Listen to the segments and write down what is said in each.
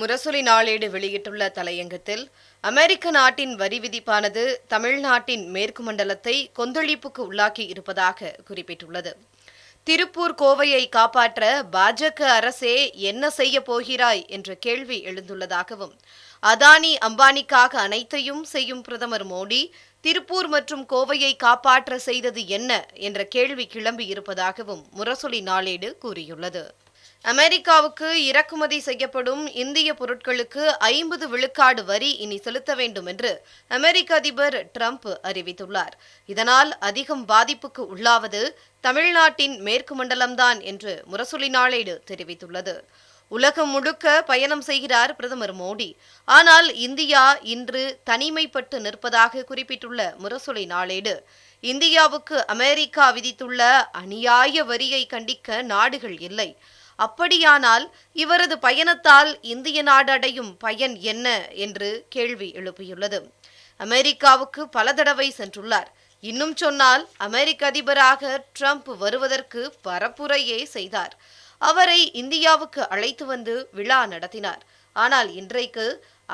முரசொலி நாளேடு வெளியிட்டுள்ள தலையங்கத்தில் அமெரிக்க நாட்டின் வரி விதிப்பானது தமிழ்நாட்டின் மேற்கு மண்டலத்தை கொந்தளிப்புக்கு உள்ளாக்கி இருப்பதாக குறிப்பிட்டுள்ளது. திருப்பூர் கோவையை காப்பாற்ற பாஜக அரசே என்ன செய்ய போகிறாய் என்ற கேள்வி எழுந்துள்ளதாகவும் அதானி அம்பானிக்காக அனைத்தையும் செய்யும் பிரதமர் மோடி திருப்பூர் மற்றும் கோவையை காப்பாற்ற செய்தது என்ன என்ற கேள்வி கிளம்பி இருப்பதாகவும் முரசொலி நாளேடு கூறியுள்ளது. அமெரிக்காவுக்கு இறக்குமதி செய்யப்படும் இந்திய பொருட்களுக்கு ஐம்பது விழுக்காடு வரி இனி செலுத்த வேண்டும் என்று அமெரிக்க அதிபர் ட்ரம்ப் அறிவித்துள்ளார். இதனால் அதிகம் பாதிப்புக்கு உள்ளாவது தமிழ்நாட்டின் மேற்கு மண்டலம்தான் என்று முரசொலி நாளேடு தெரிவித்துள்ளது. உலகம் முழுக்க பயணம் செய்கிறார் பிரதமர் மோடி. ஆனால் இந்தியா இன்று தனிமைப்பட்டு நிற்பதாக குறிப்பிட்டுள்ள முரசொலி நாளேடு. இந்தியாவுக்கு அமெரிக்கா விதித்துள்ள அநியாய வரியை கண்டிக்க நாடுகள் இல்லை. அப்படியானால் இவரது பயணத்தால் இந்திய நாடு அடையும் பயன் என்ன என்று கேள்வி எழுப்பியுள்ளது. அமெரிக்காவுக்கு பல தடவை சென்றுள்ளார். இன்னும் சொன்னால் அமெரிக்க அதிபராக ட்ரம்ப் வருவதற்கு பரப்புரையே செய்தார். அவரை இந்தியாவுக்கு அழைத்து வந்து விழா நடத்தினார். ஆனால் இன்றைக்கு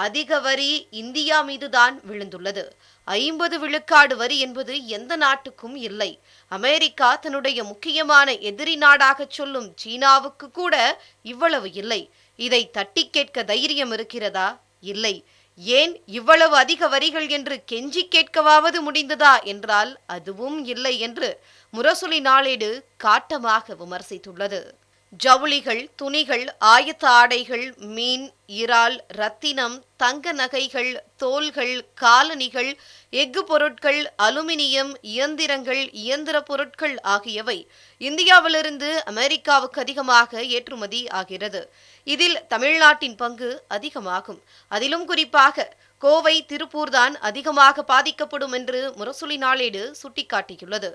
அதிக வரி இந்தியா மீதுதான் விழுந்துள்ளது. ஐம்பது விழுக்காடு வரி என்பது எந்த நாட்டுக்கும் இல்லை. அமெரிக்கா தன்னுடைய முக்கியமான எதிரி நாடாக சொல்லும் சீனாவுக்கு கூட இவ்வளவு இல்லை. இதை தட்டி கேட்க தைரியம் இருக்கிறதா? இல்லை. ஏன் இவ்வளவு அதிக வரிகள் என்று கெஞ்சி கேட்கவாவது முடிந்ததா என்றால் அதுவும் இல்லை என்று முரசொலி நாளேடு காட்டமாக விமர்சித்துள்ளது. ஜவுளிகள் துணிகள் ஆயத்த ஆடைகள் மீன் இறால் ரத்தினம் தங்க நகைகள் தோல்கள் காலணிகள் எஃகு பொருட்கள் அலுமினியம் இயந்திரங்கள் இயந்திர பொருட்கள் ஆகியவை இந்தியாவிலிருந்து அமெரிக்காவுக்கு அதிகமாக ஏற்றுமதி ஆகிறது. இதில் தமிழ்நாட்டின் பங்கு அதிகமாகும். அதிலும் குறிப்பாக கோவை திருப்பூர்தான் அதிகமாக பாதிக்கப்படும் என்று முரசொலி நாளேடு சுட்டிக்காட்டியுள்ளது.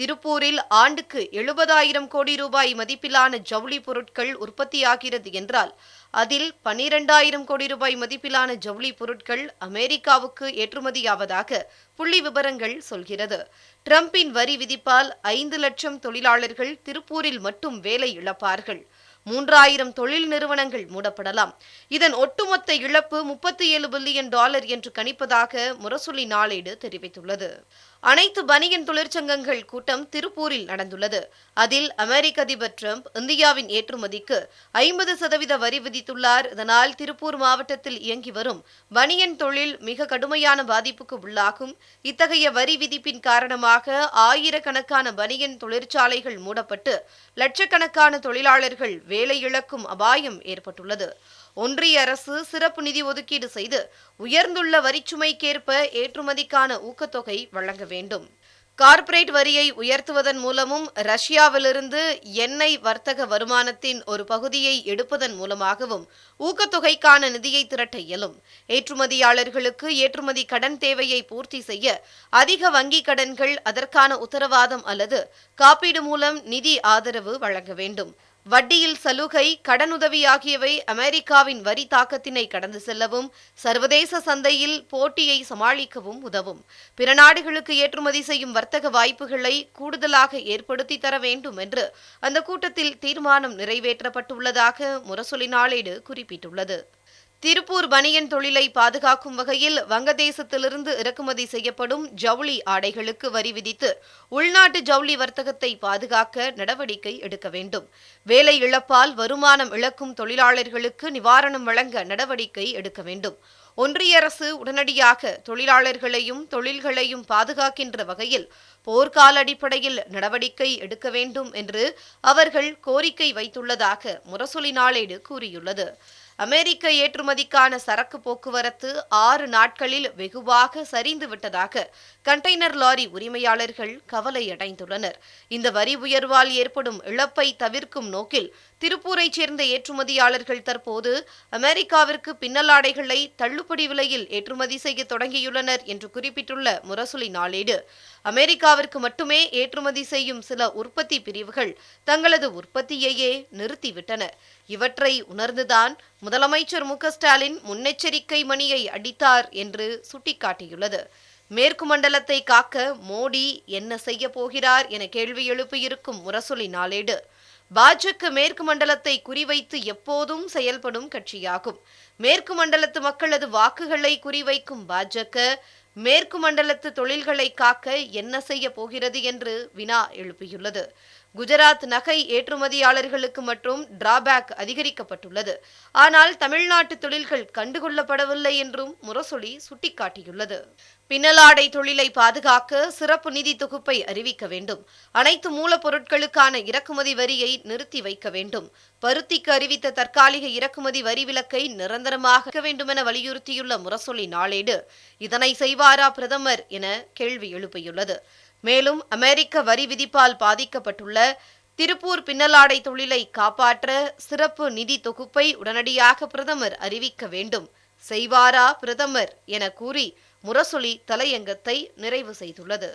திருப்பூரில் ஆண்டுக்கு எழுபதாயிரம் கோடி ரூபாய் மதிப்பிலான ஜவுளி பொருட்கள் உற்பத்தியாகிறது என்றால் அதில் பனிரெண்டாயிரம் கோடி ரூபாய் மதிப்பிலான ஜவுளி பொருட்கள் அமெரிக்காவுக்கு ஏற்றுமதியாவதாக புள்ளி விவரங்கள் சொல்கிறது. டிரம்பின் வரி விதிப்பால் ஐந்து லட்சம் தொழிலாளர்கள் திருப்பூரில் மட்டும் வேலை இழப்பார்கள். மூன்றாயிரம் தொழில் நிறுவனங்கள் மூடப்படலாம். இதன் ஒட்டுமொத்த இழப்பு முப்பத்தி ஏழு பில்லியன் டாலர் என்று கணிப்பதாக முரசொலி நாளேடு தெரிவித்துள்ளது. அனைத்து பனியன் தொழிற்சங்கங்கள் கூட்டம் திருப்பூரில் நடந்துள்ளது. அதில் அமெரிக்க அதிபர் டிரம்ப் இந்தியாவின் ஏற்றுமதிக்கு ஐம்பது சதவீத வரி விதித்துள்ளார். இதனால் திருப்பூர் மாவட்டத்தில் இயங்கி வரும் பனியன் தொழில் மிக கடுமையான பாதிப்புக்கு உள்ளாகும். இத்தகைய வரி விதிப்பின் காரணமாக ஆயிரக்கணக்கான பனியன் தொழிற்சாலைகள் மூடப்பட்டு லட்சக்கணக்கான தொழிலாளர்கள் வேலை இழக்கும் அபாயம் ஏற்பட்டுள்ளது. ஒன்றிய அரசு சிறப்பு நிதி ஒதுக்கீடு செய்து உயர்ந்துள்ள வரிச்சுமைக்கேற்ப ஏற்றுமதிக்கான ஊக்கத்தொகை வழங்க வேண்டும். கார்ப்பரேட் வரியை உயர்த்துவதன் மூலமும் ரஷ்யாவிலிருந்து எண்ணெய் வர்த்தக வருமானத்தின் ஒரு பகுதியை எடுப்பதன் மூலமாகவும் ஊக்கத்தொகைக்கான நிதியை திரட்ட இயலும். ஏற்றுமதியாளர்களுக்கு ஏற்றுமதி கடன் தேவையை பூர்த்தி செய்ய அதிக வங்கி கடன்கள் அதற்கான உத்தரவாதம் அல்லது காப்பீடு மூலம் நிதி ஆதரவு வழங்க வேண்டும். வட்டியில் சலுகை கடனுதவி ஆகியவை அமெரிக்காவின் வரி தாக்கத்தினை கடந்து செல்லவும் சர்வதேச சந்தையில் போட்டியை சமாளிக்கவும் உதவும். பிற நாடுகளுக்கு ஏற்றுமதி செய்யும் வர்த்தக வாய்ப்புகளை கூடுதலாக ஏற்படுத்தி தர வேண்டும் என்று அந்த கூட்டத்தில் தீர்மானம் நிறைவேற்றப்பட்டுள்ளதாக முரசொலி நாளேடு குறிப்பிட்டுள்ளது. திருப்பூர் பனியன் தொழிலை பாதுகாக்கும் வகையில் வங்கதேசத்திலிருந்து இறக்குமதி செய்யப்படும் ஜவுளி ஆடைகளுக்கு வரி விதித்து உள்நாட்டு ஜவுளி வர்த்தகத்தை பாதுகாக்க நடவடிக்கை எடுக்க வேண்டும். வேலை இழப்பால் வருமானம் இழக்கும் தொழிலாளர்களுக்கு நிவாரணம் வழங்க நடவடிக்கை எடுக்க வேண்டும். ஒன்றிய அரசு உடனடியாக தொழிலாளர்களையும் தொழில்களையும் பாதுகாக்கின்ற வகையில் போர்க்கால அடிப்படையில் நடவடிக்கை எடுக்க வேண்டும் என்று அவர்கள் கோரிக்கை வைத்துள்ளதாக முரசொலி நாளேடு கூறியுள்ளது. அமெரிக்க ஏற்றுமதிக்கான சரக்கு போக்குவரத்து ஆறு நாட்களில் வெகுவாக சரிந்து விட்டதாக கண்டெய்னர் லாரி உரிமையாளர்கள் கவலை அடைந்துள்ளனர் இந்த வரி உயர்வால் ஏற்படும் இழப்பை தவிர்க்கும் நோக்கில் திருப்பூரைச் சேர்ந்த ஏற்றுமதியாளர்கள் தற்போது அமெரிக்காவிற்கு பின்னலாடைகளை தள்ளுபடி விலையில் ஏற்றுமதி செய்ய தொடங்கியுள்ளனர் என்று குறிப்பிட்டுள்ள முரசொலி நாளேடு. அமெரிக்காவிற்கு மட்டுமே ஏற்றுமதி செய்யும் சில உற்பத்தி பிரிவுகள் தங்களது உற்பத்தியையே நிறுத்திவிட்டன. இவற்றை உணர்ந்துதான் முதலமைச்சர் மு ஸ்டாலின் முன்னெச்சரிக்கை மணியை அடித்தார் என்று சுட்டிக்காட்டியுள்ளது. மேற்கு மண்டலத்தை காக்க மோடி என்ன செய்ய போகிறார் என கேள்வி எழுப்பியிருக்கும் முரசொலி நாளேடு. பாஜக மேற்கு மண்டலத்தை குறிவைத்து எப்போதும் செயல்படும் கட்சியாகும். மேற்கு மண்டலத்து மக்களது வாக்குகளை குறிவைக்கும் பாஜக மேற்கு மண்டலத்து தொழில்களை காக்க என்ன செய்ய போகிறது என்று வினா எழுப்பியுள்ளது. குஜராத் நகை ஏற்றுமதியாளர்களுக்கு மற்றும் டிராபேக் அதிகரிக்கப்பட்டுள்ளது. ஆனால் தமிழ்நாட்டு தொழில்கள் கண்டுகொள்ளப்படவில்லை என்றும் முரசொலி சுட்டிக்காட்டியுள்ளது. பின்னலாடை தொழிலை பாதுகாக்க சிறப்பு நிதி தொகுப்பை அறிவிக்க வேண்டும். அனைத்து மூலப்பொருட்களுக்கான இறக்குமதி வரியை நிறுத்தி வைக்க வேண்டும். பருத்திக்கு அறிவித்த தற்காலிக இறக்குமதி வரி விலக்கை நிரந்தரமாக வேண்டுமென வலியுறுத்தியுள்ள முரசொலி நாளேடு. இதனை செய்வாரா பிரதமர் என கேள்வி எழுப்பியுள்ளது. மேலும் அமெரிக்க வரி விதிப்பால் பாதிக்கப்பட்டுள்ள திருப்பூர் பின்னலாடை தொழிலை காப்பாற்ற சிறப்பு நிதி தொகுப்பை உடனடியாக பிரதமர் அறிவிக்க வேண்டும். செய்வாரா பிரதமர் என கூறி முரசொலி தலையங்கத்தை நிறைவு செய்துள்ளது.